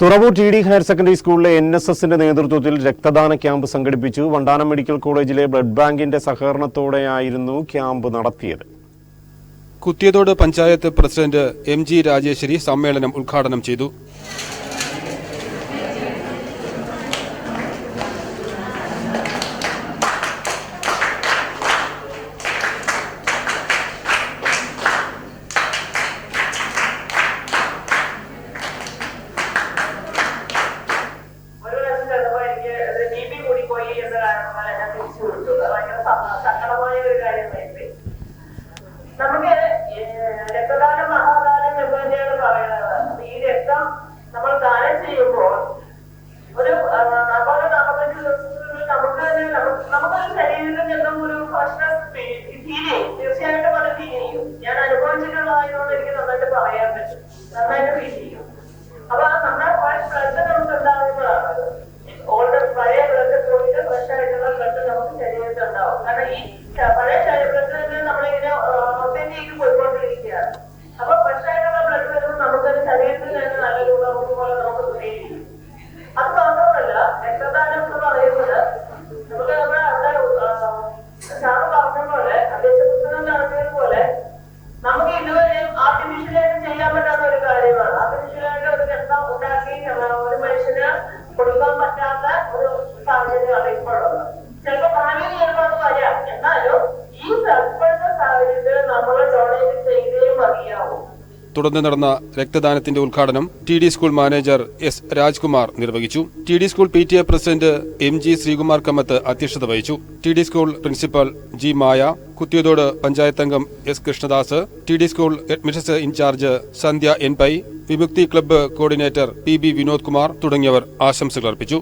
Thuravoor T D higher secondary സ്കൂളിലെ N S എസിന്റെ നേതൃത്വത്തിൽ രക്തദാന ക്യാമ്പ് സംഘടിപ്പിച്ചു വണ്ടാനം മെഡിക്കൽ കോളേജിലെ ബ്ലഡ് ബാങ്കിന്റെ സഹകരണത്തോടെയായിരുന്നു ക്യാമ്പ് നടത്തിയത്. Kuthiyathode panchayat president M G Rajeswari സമ്മേളനം ഉദ്ഘാടനം ചെയ്തു. അപ്പൊ നമ്മൾ ദാനം ചെയ്യുമ്പോൾ ഒരു നാൽപ്പത്തഞ്ച് ദിവസത്തിനുള്ളിൽ നമുക്ക് തന്നെ നമുക്ക് നമുക്കൊരു ശരീരത്തിൽ നിന്നും ഒരു ഭക്ഷണം ഫീൽ തീർച്ചയായിട്ടും അത് ചെയ്യും ഞാൻ അനുഭവിച്ചിട്ടുള്ളതായതുകൊണ്ട് എനിക്ക് നന്നായിട്ട് പറയാൻ പറ്റും. നന്നായിട്ട് ഫീൽ ചെയ്യും. അപ്പൊ ആ നമ്മുടെ ഫ്രഷ് ബ്ലഡ് നമുക്ക് ഉണ്ടാകുന്നതാണ്. ഓൾഡ് പഴയ ബ്ലഡ് പോയിട്ട് ഫ്രഷ് ആയിട്ടുള്ള ബ്ലഡ് നമുക്ക് ശരീരത്തിൽ ഉണ്ടാവും. കാരണം ഈ പഴയ ബ്ലഡ് പറഞ്ഞ പോലെ അധ്യക്ഷ പുസ്തകം പോലെ നമുക്ക് ഇതുവരെയും ആർട്ടിഫിഷ്യലായിട്ട് ചെയ്യാൻ പറ്റാത്ത ഒരു കാര്യമാണ്. ആർട്ടിഫിഷ്യലായിട്ട് ഒരു രക്തം ഉണ്ടാക്കി ഒരു മനുഷ്യന് കൊടുക്കാൻ പറ്റാത്ത ഒരു തുടർന്ന് നടന്ന രക്തദാനത്തിന്റെ ഉദ്ഘാടനം T D school manager S Rajkumar നിർവഹിച്ചു. T D school P T A president M G Sreekumar Kammath അധ്യക്ഷത വഹിച്ചു. T D school principal G Maya Kuthiyathode panchayat അംഗം S Krishnadas T D school admissions in charge Sandhya N Pai Vimukthi club coordinator P B Vinod Kumar തുടങ്ങിയവർ ആശംസകൾ അർപ്പിച്ചു.